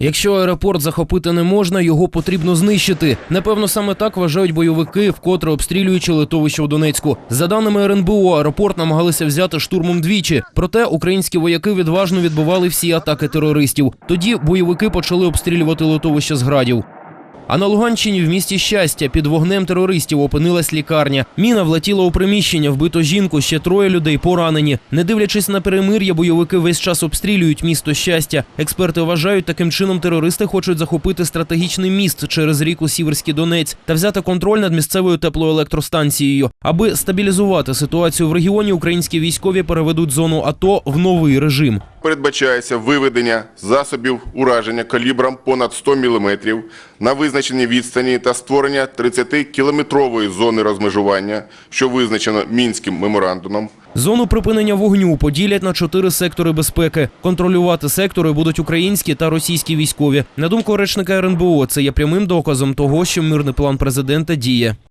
Якщо аеропорт захопити не можна, його потрібно знищити. Напевно, саме так вважають бойовики, вкотре обстрілюючи литовище у Донецьку. За даними РНБО, аеропорт намагалися взяти штурмом двічі. Проте українські вояки відважно відбивали всі атаки терористів. Тоді бойовики почали обстрілювати литовище з градів. А на Луганщині в місті щастя під вогнем терористів опинилась лікарня. Міна влетіла у приміщення, вбито жінку, ще троє людей поранені. Не дивлячись на перемир'я, бойовики весь час обстрілюють місто щастя. Експерти вважають, таким чином терористи хочуть захопити стратегічний міст через ріку Сіверський Донець та взяти контроль над місцевою теплоелектростанцією. Аби стабілізувати ситуацію в регіоні, українські військові переведуть зону АТО в новий режим. Передбачається виведення засобів ураження калібром понад 100 мм на визначеній відстані та створення 30-кілометрової зони розмежування, що визначено Мінським меморандумом. Зону припинення вогню поділять на чотири сектори безпеки. Контролювати сектори будуть українські та російські військові. На думку речника РНБО, це є прямим доказом того, що мирний план президента діє.